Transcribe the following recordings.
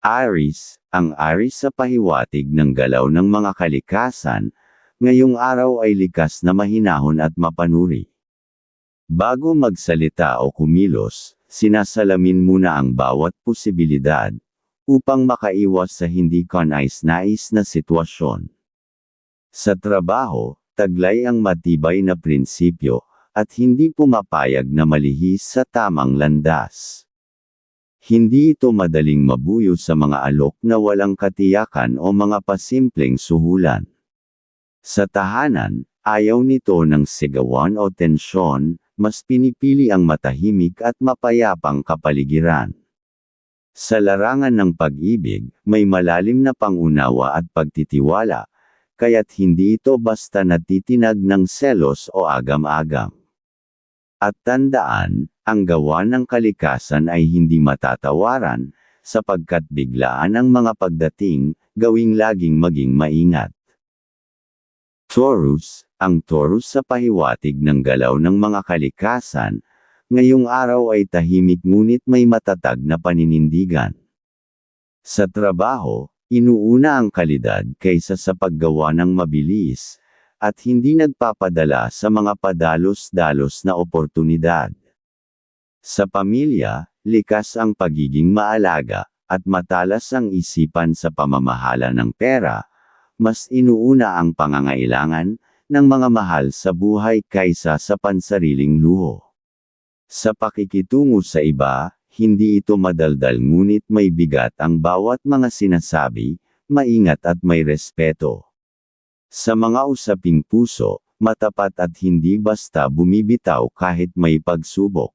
Aris, ang Aris sa pahiwatig ng galaw ng mga kalikasan, ngayong araw ay likas na mahinahon at mapanuri. Bago magsalita o kumilos, sinasalamin muna ang bawat posibilidad, upang makaiwas sa hindi kanais-nais na sitwasyon. Sa trabaho, taglay ang matibay na prinsipyo, at hindi pumapayag na malihis sa tamang landas. Hindi ito madaling mabuyo sa mga alok na walang katiyakan o mga pasimpleng suhulan. Sa tahanan, ayaw nito ng sigawan o tensyon, mas pinipili ang matahimik at mapayapang kapaligiran. Sa larangan ng pag-ibig, may malalim na pangunawa at pagtitiwala, kaya't hindi ito basta natitinag ng selos o agam-agam. At tandaan, ang gawa ng kalikasan ay hindi matatawaran, sapagkat biglaan ang mga pagdating, gawing laging maging maingat. Taurus, ang Taurus sa pahiwatig ng galaw ng mga kalikasan, ngayong araw ay tahimik ngunit may matatag na paninindigan. Sa trabaho, inuuna ang kalidad kaysa sa paggawa ng mabilis, at hindi nagpapadala sa mga padalos-dalos na oportunidad. Sa pamilya, likas ang pagiging maalaga, at matalas ang isipan sa pamamahala ng pera, mas inuuna ang pangangailangan ng mga mahal sa buhay kaysa sa pansariling luho. Sa pakikitungo sa iba, hindi ito madaldal ngunit may bigat ang bawat mga sinasabi, maingat at may respeto. Sa mga usaping puso, matapat at hindi basta bumibitaw kahit may pagsubok.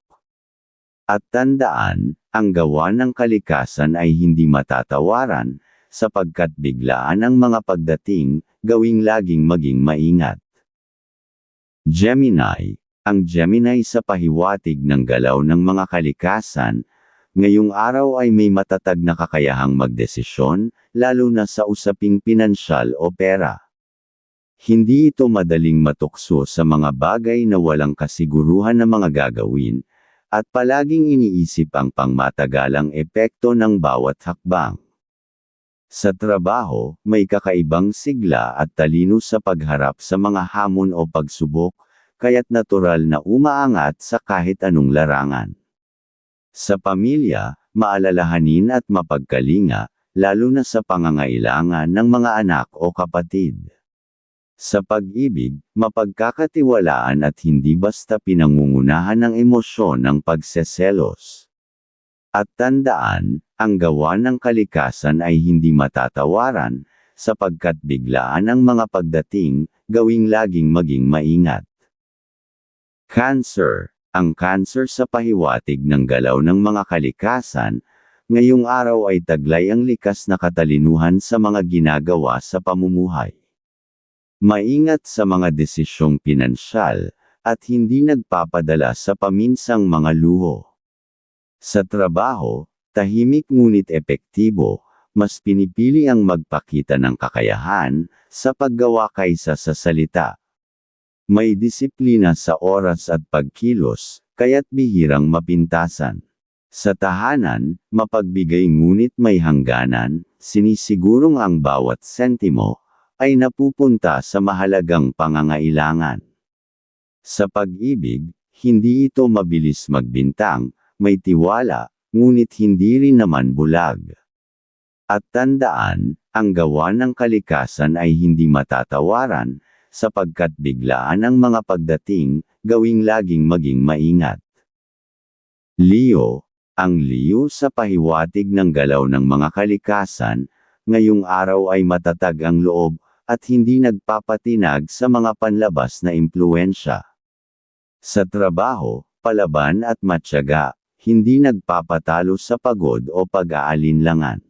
At tandaan, ang gawa ng kalikasan ay hindi matatawaran, sapagkat biglaan ang mga pagdating, gawing laging maging maingat. Gemini, ang Gemini sa pahiwatig ng galaw ng mga kalikasan, ngayong araw ay may matatag na kakayahang magdesisyon, lalo na sa usaping pinansyal o pera. Hindi ito madaling matukso sa mga bagay na walang kasiguruhan na mga gagawin, at palaging iniisip ang pangmatagalang epekto ng bawat hakbang. Sa trabaho, may kakaibang sigla at talino sa pagharap sa mga hamon o pagsubok, kaya't natural na umaangat sa kahit anong larangan. Sa pamilya, maalalahanin at mapagkalinga, lalo na sa pangangailangan ng mga anak o kapatid. Sa pag-ibig, mapagkakatiwalaan at hindi basta pinangungunahan ng emosyon ng pagseselos. At tandaan, ang gawa ng kalikasan ay hindi matatawaran, sapagkat biglaan ang mga pagdating, gawing laging maging maingat. Cancer Ang cancer sa pahiwatig ng galaw ng mga kalikasan, ngayong araw ay taglay ang likas na katalinuhan sa mga ginagawa sa pamumuhay. Maingat sa mga desisyong pinansyal, at hindi nagpapadala sa paminsang mga luho. Sa trabaho, tahimik ngunit epektibo, mas pinipili ang magpakita ng kakayahan, sa paggawa kaysa sa salita. May disiplina sa oras at pagkilos, kaya't bihirang mapintasan. Sa tahanan, mapagbigay ngunit may hangganan, sinisigurong ang bawat sentimo, ay napupunta sa mahalagang pangangailangan. Sa pag-ibig, hindi ito mabilis magbintang, may tiwala, ngunit hindi rin naman bulag. At tandaan, ang gawa ng kalikasan ay hindi matatawaran, sapagkat biglaan ang mga pagdating, gawing laging maging maingat. Leo, ang Leo sa pahiwatig ng galaw ng mga kalikasan, ngayong araw ay matatag ang loob, at hindi nagpapatinag sa mga panlabas na impluensya. Sa trabaho, palaban at matyaga, hindi nagpapatalo sa pagod o pag-aalinlangan.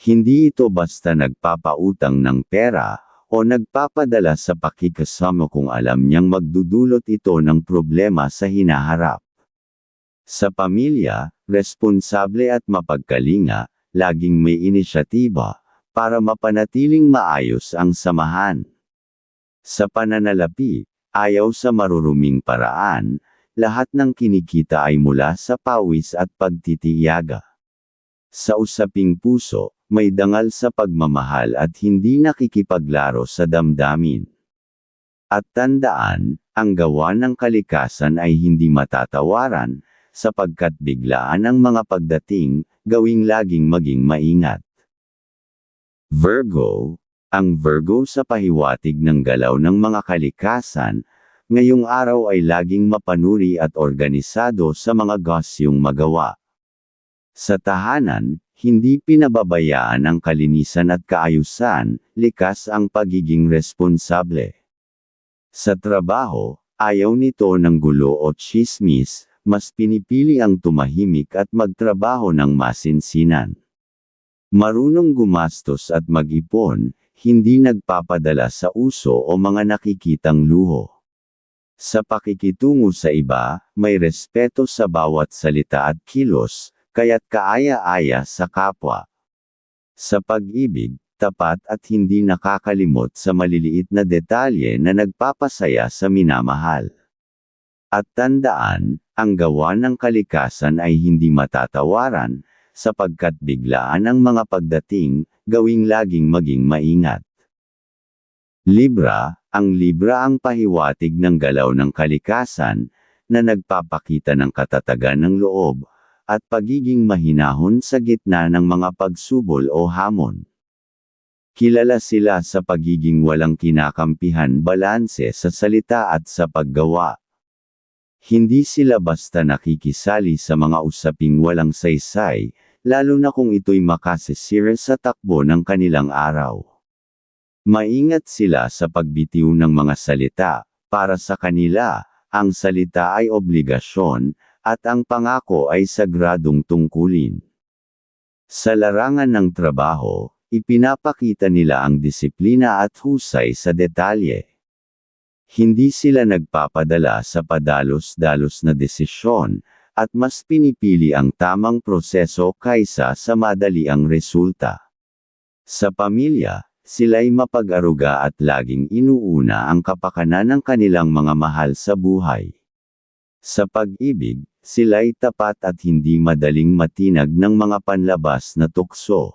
Hindi ito basta nagpapautang ng pera, o nagpapadala sa pakikasama kung alam niyang magdudulot ito ng problema sa hinaharap. Sa pamilya, responsable at mapagkalinga, laging may inisyatiba, para mapanatiling maayos ang samahan. Sa pananalapi, ayaw sa maruruming paraan, lahat ng kinikita ay mula sa pawis at pagtitiyaga. Sa usaping puso, may dangal sa pagmamahal at hindi nakikipaglaro sa damdamin. At tandaan, ang gawa ng kalikasan ay hindi matatawaran, sapagkat biglaan ang mga pagdating, gawing laging maging maingat. Virgo, ang Virgo sa pahiwatig ng galaw ng mga kalikasan, ngayong araw ay laging mapanuri at organisado sa mga gasyong magawa. Sa tahanan, hindi pinababayaan ang kalinisan at kaayusan, likas ang pagiging responsable. Sa trabaho, ayaw nito ng gulo o chismis, mas pinipili ang tumahimik at magtrabaho ng masinsinan. Marunong gumastos at mag-ipon, hindi nagpapadala sa uso o mga nakikitang luho. Sa pakikitungo sa iba, may respeto sa bawat salita at kilos, kaya't kaaya-aya sa kapwa. Sa pag-ibig, tapat at hindi nakakalimot sa maliliit na detalye na nagpapasaya sa minamahal. At tandaan, ang gawa ng kalikasan ay hindi matatawaran, sapagkat biglaan ang mga pagdating, gawing laging maging maingat. Libra, ang Libra ang pahiwatig ng galaw ng kalikasan, na nagpapakita ng katatagan ng loob, at pagiging mahinahon sa gitna ng mga pagsubol o hamon. Kilala sila sa pagiging walang kinakampihan balanse sa salita at sa paggawa. Hindi sila basta nakikisali sa mga usaping walang saysay, lalo na kung ito'y makasisira sa takbo ng kanilang araw. Maingat sila sa pagbitiw ng mga salita, para sa kanila, ang salita ay obligasyon, at ang pangako ay sagradong tungkulin. Sa larangan ng trabaho, ipinapakita nila ang disiplina at husay sa detalye. Hindi sila nagpapadala sa padalos-dalos na desisyon, at mas pinipili ang tamang proseso kaysa sa madaliang resulta. Sa pamilya, sila'y mapag-aruga at laging inuuna ang kapakanan ng kanilang mga mahal sa buhay. Sa pag-ibig, sila'y tapat at hindi madaling matinag ng mga panlabas na tukso.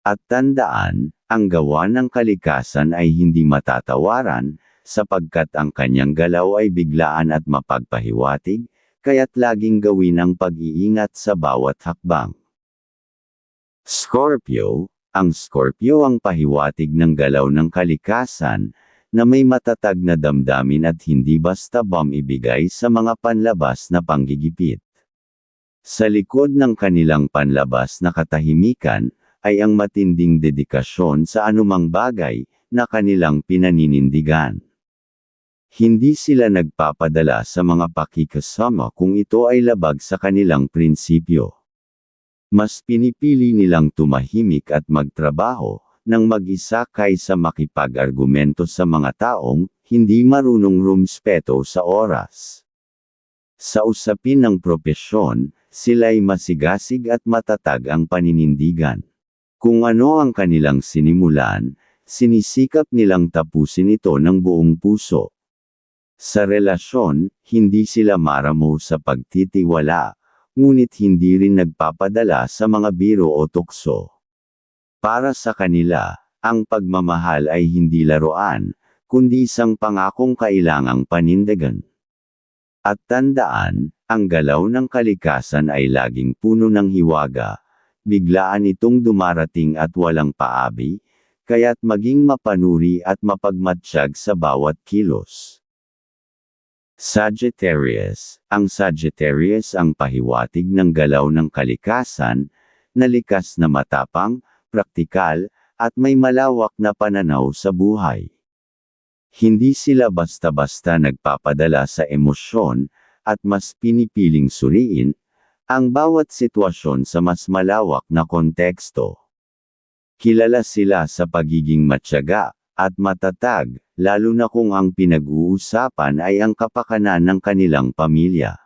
At tandaan, ang gawa ng kalikasan ay hindi matatawaran, sapagkat ang kanyang galaw ay biglaan at mapagpahiwatig, kaya't laging gawin ang pag-iingat sa bawat hakbang. Scorpio, ang Scorpio ang pahiwatig ng galaw ng kalikasan, na may matatag na damdamin at hindi basta bam ibigay sa mga panlabas na panggigipit. Sa likod ng kanilang panlabas na katahimikan, ay ang matinding dedikasyon sa anumang bagay, na kanilang pinaninindigan. Hindi sila nagpapadala sa mga pakikasama kung ito ay labag sa kanilang prinsipyo. Mas pinipili nilang tumahimik at magtrabaho, ng mag-isa kaysa makipag-argumento sa mga taong hindi marunong rumspeto sa oras. Sa usapin ng propesyon, sila'y masigasig at matatag ang paninindigan. Kung ano ang kanilang sinimulan, sinisikap nilang tapusin ito ng buong puso. Sa relasyon, hindi sila maramo sa pagtitiwala, ngunit hindi rin nagpapadala sa mga biro o tukso. Para sa kanila, ang pagmamahal ay hindi laruan, kundi isang pangakong kailangang panindagan. At tandaan, ang galaw ng kalikasan ay laging puno ng hiwaga, biglaan itong dumarating at walang paabi, kaya't maging mapanuri at mapagmatsyag sa bawat kilos. Sagittarius, ang Sagittarius ang pahiwatig ng galaw ng kalikasan, na likas na matapang, praktikal, at may malawak na pananaw sa buhay. Hindi sila basta-basta nagpapadala sa emosyon, at mas pinipiling suriin, ang bawat sitwasyon sa mas malawak na konteksto. Kilala sila sa pagiging matyaga, at matatag, lalo na kung ang pinag-uusapan ay ang kapakanan ng kanilang pamilya.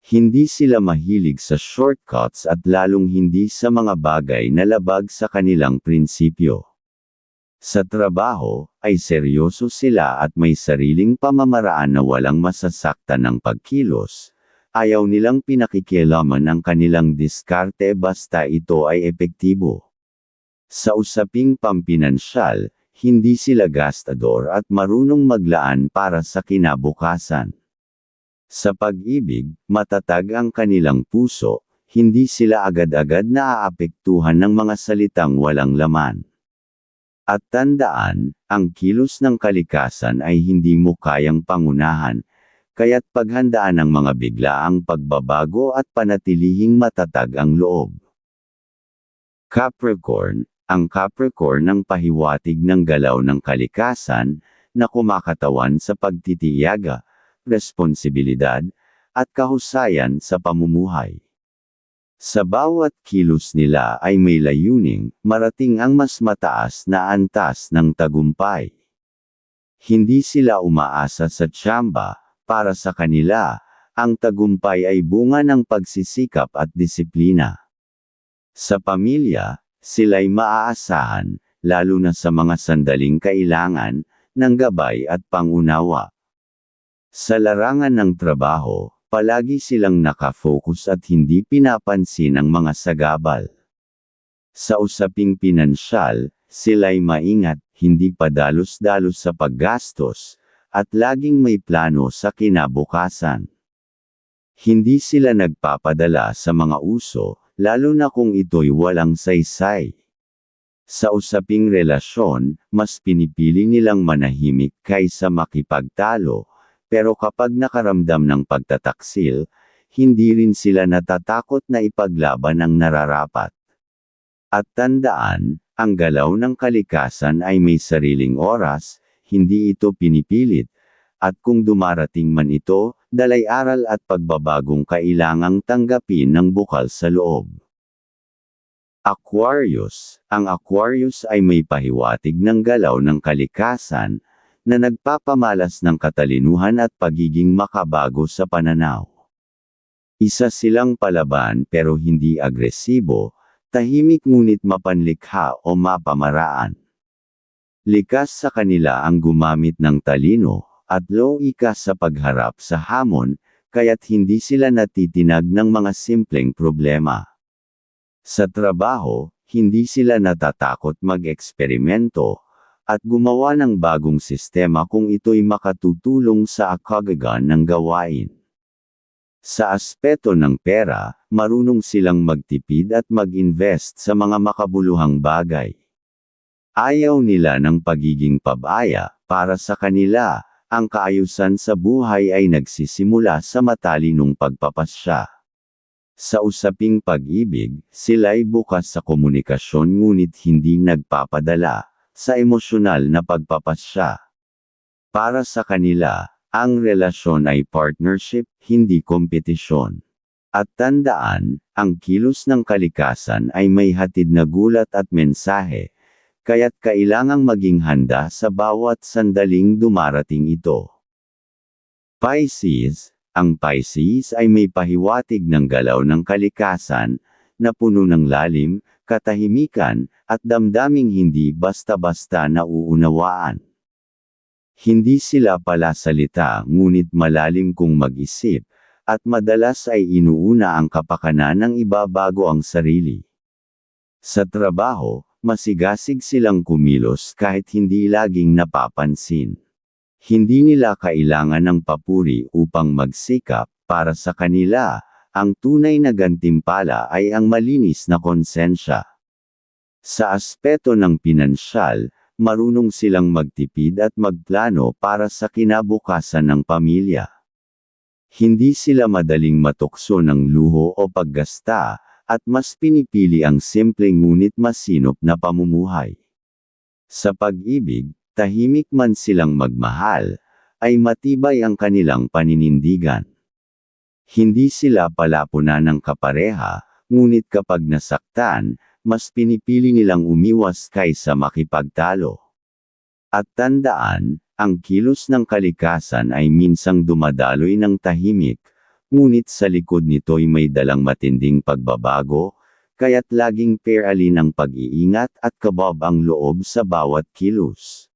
Hindi sila mahilig sa shortcuts at lalong hindi sa mga bagay na labag sa kanilang prinsipyo. Sa trabaho, ay seryoso sila at may sariling pamamaraan na walang masasaktan ng pagkilos, ayaw nilang pinakikialaman ang kanilang diskarte basta ito ay epektibo. Sa usaping pampinansyal, hindi sila gastador at marunong maglaan para sa kinabukasan. Sa pag-ibig, matatag ang kanilang puso, hindi sila agad-agad naaapektuhan ng mga salitang walang laman. At tandaan, ang kilos ng kalikasan ay hindi mo kayang pangunahan, kaya't paghandaan ng mga biglaang pagbabago at panatilihing matatag ang loob. Capricorn, ang Capricorn ang pahiwatig ng galaw ng kalikasan, na kumakatawan sa pagtitiyaga, responsibilidad, at kahusayan sa pamumuhay. Sa bawat kilos nila ay may layuning, marating ang mas mataas na antas ng tagumpay. Hindi sila umaasa sa tsamba, para sa kanila, ang tagumpay ay bunga ng pagsisikap at disiplina. Sa pamilya, sila'y maaasahan, lalo na sa mga sandaling kailangan, ng gabay at pangunawa. Sa larangan ng trabaho, palagi silang nakafocus at hindi pinapansin ang mga sagabal. Sa usaping pinansyal, sila'y maingat, hindi padalos-dalos sa paggastos, at laging may plano sa kinabukasan. Hindi sila nagpapadala sa mga uso, lalo na kung ito'y walang saysay. Sa usaping relasyon, mas pinipili nilang manahimik kaysa makipagtalo, pero kapag nakaramdam ng pagtataksil, hindi rin sila natatakot na ipaglaban ang nararapat. At tandaan, ang galaw ng kalikasan ay may sariling oras, hindi ito pinipilit, at kung dumarating man ito, dalay aral at pagbabagong kailangang tanggapin ng bukal sa loob. Aquarius Ang Aquarius ay may pahiwatig ng galaw ng kalikasan, na nagpapamalas ng katalinuhan at pagiging makabago sa pananaw. Isa silang palaban pero hindi agresibo, tahimik ngunit mapanlikha o mapamaraan. Likas sa kanila ang gumamit ng talino, at loika sa pagharap sa hamon, kaya't hindi sila natitinag ng mga simpleng problema. Sa trabaho, hindi sila natatakot mag-eksperimento, at gumawa ng bagong sistema kung ito'y makatutulong sa akagagan ng gawain. Sa aspeto ng pera, marunong silang magtipid at mag-invest sa mga makabuluhang bagay. Ayaw nila ng pagiging pabaya, para sa kanila, ang kaayusan sa buhay ay nagsisimula sa matalinong pagpapasya. Sa usaping pag-ibig, sila'y bukas sa komunikasyon ngunit hindi nagpapadala sa emosyonal na pagpapasya. Para sa kanila, ang relasyon ay partnership, hindi kompetisyon. At tandaan, ang kilos ng kalikasan ay may hatid na gulat at mensahe, kaya't kailangang maging handa sa bawat sandaling dumarating ito. Pisces, ang Pisces ay may pahiwatig ng galaw ng kalikasan, na puno ng lalim, katahimikan, at damdaming hindi basta-basta nauunawaan. Hindi sila pala salita ngunit malalim kung mag-isip, at madalas ay inuuna ang kapakanan ng ibabago ang sarili. Sa trabaho, masigasig silang kumilos kahit hindi laging napapansin. Hindi nila kailangan ng papuri upang magsikap, para sa kanila, ang tunay na gantimpala ay ang malinis na konsensya. Sa aspeto ng pinansyal, marunong silang magtipid at magplano para sa kinabukasan ng pamilya. Hindi sila madaling matukso ng luho o paggasta, at mas pinipili ang simple ngunit masinop na pamumuhay. Sa pag-ibig, tahimik man silang magmahal, ay matibay ang kanilang paninindigan. Hindi sila palapunan ng kapareha, ngunit kapag nasaktan, mas pinipili nilang umiwas kaysa makipagtalo. At tandaan, ang kilos ng kalikasan ay minsang dumadaloy ng tahimik, Ngunit sa likod nito'y may dalang matinding pagbabago, kaya't laging pairalin ang pag-iingat at kabab ang loob sa bawat kilos.